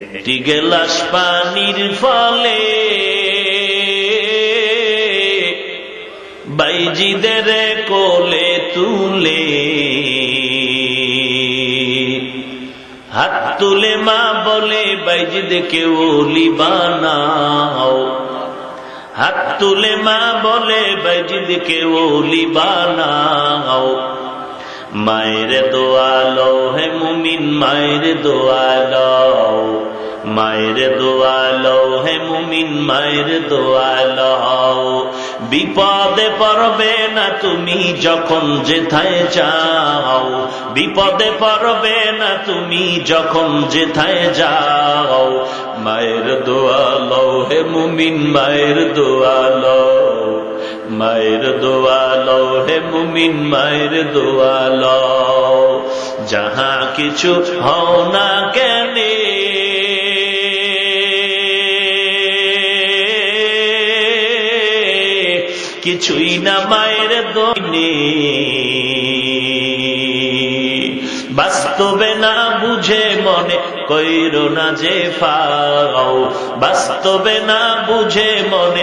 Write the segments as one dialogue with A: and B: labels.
A: একটি গেলাস পানির ফলে বাইজিদের কোলে তুলে হাত তুলে মা বলে, বাইজিদকে ওলি বানাও। হাত তুলে মা বলে, বাইজিদকে ওলি বানাও। মায়ের দোয়ালো, হে মুমিন মায়ের দোয়ালো। মায়ের দোয়ালো, হে মুমিন মায়ের দোয়ালো। বিপদে পড়বে না তুমি যখন যেথায় যাও। বিপদে পড়বে না তুমি যখন যেথায় যাও। মায়ের দোয়ালো, হে মুমিন মায়ের দোয়ালো। মায়ের দোয়ালো হে মুমিন মায়ের দোয়ালো যাহা কিছু হও না কেনে? কিছুই না মায়ের দোনে বাস্তবে না বুঝে মনে কইর না যে ফাও। বাস্তবে না বুঝে মনে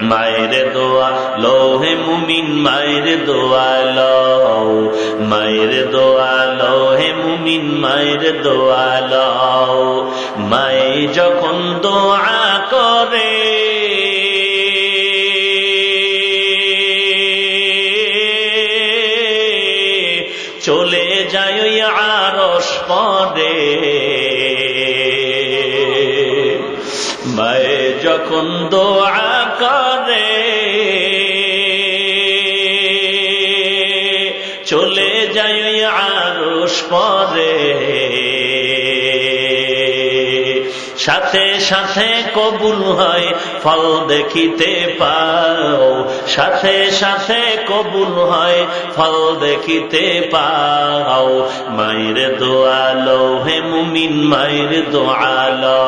A: মায়ের দোয়া, লোহে মুমিন মায়ের দোয়া লো মায়ের দোয়া, লোহে মুমিন মায়ের দোয়া লো মায়ে যখন দোয়া করে, চলে যায় আরস পরে যখন দোয়া করে চলে যায় আর পরে। সাথে সাথে কবুল হয়, ফল দেখিতে পাও। সাথে সাথে কবুল হয়, ফল দেখিতে পাও। মায়ের দোয়ালো হে মুমিন, মায়ের দোয়ালো।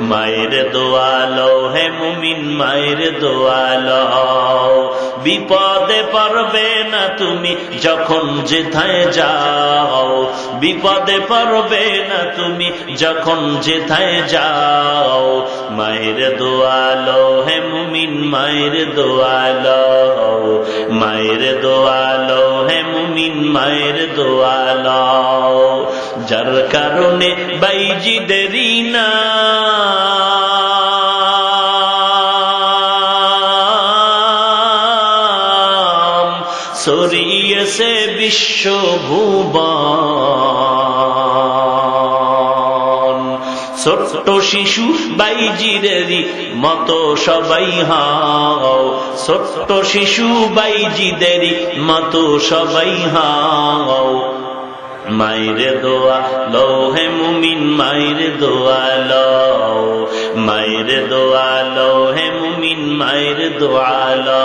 A: মায়ের দোয়ালো হে মুমিন, মায়ের দোয়ালো। বিপদে পারবে না তুমি যখন যেথায় যাও। বিপদে পারবে না তুমি যখন যেথায় যাও, মায়ের দোয়ালো, হে মুমিন, মায়ের দোয়ালো মায়ের দোয়ালো, হে মুমিন, মায়ের দোয়ালো। যার কারণে বাইজি দেরি না। সরিয়েছে বিশ্বভুবন। ছোট্ট শিশু বাইজিরেরই মতো সবাই হাও। ছোট্ট শিশু বাইজিদেরই মতো সবাই হাও। মায়ের দোয়া লো হে মুমিন, মায়ের দোয়া লো মায়ের দোয়া লো হে মুমিন, মায়ের দোয়া লো